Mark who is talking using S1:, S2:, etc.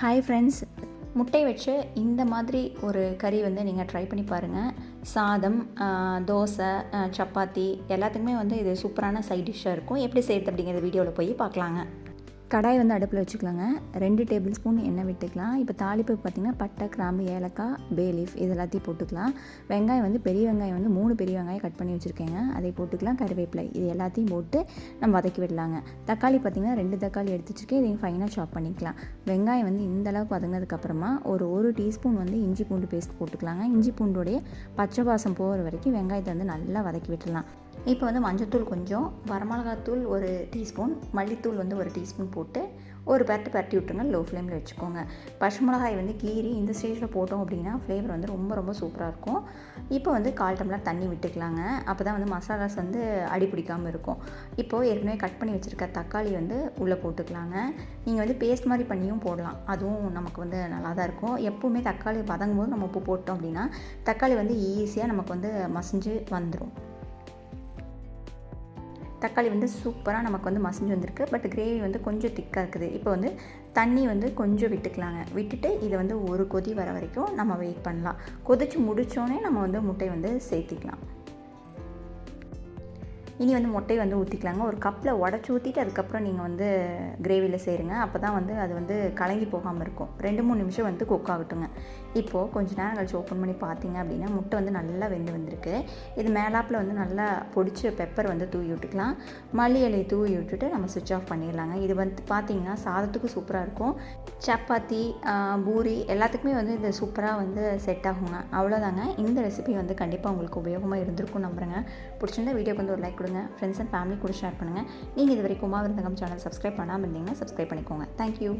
S1: Hi friends முட்டை வச்சு இந்த மாதிரி ஒரு கறி வந்து நீங்கள் ட்ரை பண்ணி பாருங்கள் சாதம் தோசை சப்பாத்தி எல்லாத்துக்குமே வந்து இது சூப்பரான சைட் டிஷ்ஷாக இருக்கும். எப்படி செய்கிறது அப்படிங்கிறத வீடியோவில் போய் பார்க்கலாங்க. கடாய் வந்து அடுப்பில் வச்சுக்கலாங்க. ரெண்டு டேபிள் ஸ்பூன் எண்ணெய் விட்டுக்கலாம். இப்போ தாளிப்பு பார்த்திங்கன்னா பட்டை கிராம்பு ஏலக்காய் பே லீஃப் இது எல்லாத்தையும் போட்டுக்கலாம். வெங்காயம் வந்து பெரிய வெங்காயம் வந்து மூணு பெரிய வெங்காயம் கட் பண்ணி வச்சுருக்கேங்க. அதை போட்டுக்கலாம். கருவேப்பிலை இது எல்லாத்தையும் போட்டு நம்ம வதக்கி விடலாங்க. தக்காளி பார்த்திங்கன்னா ரெண்டு தக்காளி எடுத்து வச்சுருக்கேன் இதையும் ஃபைனாக சாப் பண்ணிக்கலாம். வெங்காயம் வந்து இந்தளவுக்கு வதங்கினதுக்கப்புறமா ஒரு ஒரு டீஸ்பூன் வந்து இஞ்சி பூண்டு பேஸ்ட் போட்டுக்கலாங்க. இஞ்சி பூண்டோடைய பச்சை வாசம் போகிற வரைக்கும் வெங்காயத்தை வந்து நல்லா வதக்கி விட்டுடலாம். இப்போ வந்து மஞ்சத்தூள் கொஞ்சம் வரமிளகாத்தூள் ஒரு டீஸ்பூன் மல்லித்தூள் வந்து ஒரு டீஸ்பூன் போட்டு ஒரு பரட்டு பரட்டி விட்டுருங்க லோ ஃப்ளேமில் வச்சுக்கோங்க. பச்சை மிளகாய் வந்து கீறி இந்த ஸ்டேஜில் போட்டோம் அப்படின்னா ஃப்ளேவர் வந்து ரொம்ப ரொம்ப சூப்பராக இருக்கும். இப்போ வந்து கால் டம்ளர் தண்ணி விட்டுக்கலாங்க. அப்போ தான் வந்து மசாலாஸ் வந்து அடி பிடிக்காமல் இருக்கும். இப்போது ஏற்கனவே கட் பண்ணி வச்சுருக்க தக்காளி வந்து உள்ளே போட்டுக்கலாங்க. நீங்கள் வந்து பேஸ்ட் மாதிரி பண்ணியும் போடலாம். அதுவும் நமக்கு வந்து நல்லா தான் இருக்கும். எப்போவுமே தக்காளி வதங்கும் போது நம்ம உப்பு போட்டோம் அப்படின்னா தக்காளி வந்து ஈஸியாக நமக்கு வந்து மசிஞ்சு வந்துடும் தக்காளி வந்து சூப்பராக நமக்கு வந்து மசிஞ்சு வந்திருக்கு. பட் கிரேவி வந்து கொஞ்சம் திக்காக இருக்குது. இப்போ வந்து தண்ணி வந்து கொஞ்சம் விட்டுக்கலாங்க. விட்டுட்டு இதை வந்து ஒரு கொதி வர வரைக்கும் நம்ம வெயிட் பண்ணலாம். கொதிச்சு முடித்தோடனே நம்ம வந்து முட்டை வந்து சேர்த்திக்கலாம். இனி வந்து முட்டையை வந்து ஊற்றிக்கலாங்க ஒரு கப்பில் உடச்சி ஊற்றிட்டு அதுக்கப்புறம் நீங்கள் வந்து கிரேவியில் சேருங்க. அப்போ தான் வந்து அது வந்து கலங்கி போகாமல் இருக்கும். ரெண்டு மூணு நிமிஷம் வந்து குக் ஆகட்டுங்க. இப்போது கொஞ்ச நேரம் கழிச்சு ஓப்பன் பண்ணி பார்த்தீங்க அப்படின்னா முட்டை வந்து நல்லா வெந்து வந்திருக்கு. இது மேலாப்பில் வந்து நல்லா பொடிச்ச பெப்பர் வந்து தூவி விட்டுக்கலாம். மல்லி இலையை தூவி விட்டுட்டு நம்ம சுவிட்ச் ஆஃப் பண்ணிடலாங்க. இது வந்து பார்த்தீங்கன்னா சாதத்துக்கும் சூப்பராக இருக்கும். சப்பாத்தி பூரி எல்லாத்துக்குமே வந்து இது சூப்பராக வந்து செட் ஆகுங்க. அவ்வளோதாங்க இந்த ரெசிபி வந்து கண்டிப்பாக உங்களுக்கு உபயோகமாக இருந்திருக்கும் நம்புறேங்க. பிடிச்சிருந்தா வீடியோக்கு வந்து ஒரு லைக் கொடுங்க. ஃப்ரெண்ட்ஸ் அண்ட் ஃபேமிலி கூட ஷேர் பண்ணுங்கள் நீங்கள் இது வரைக்கும் உமா விருந்தகம் சேனல் சப்ஸ்கிரைப் பண்ணாமல் இருந்தீங்கன்னா சப்ஸ்கிரைப் பண்ணிக்கோங்க. தேங்க்யூ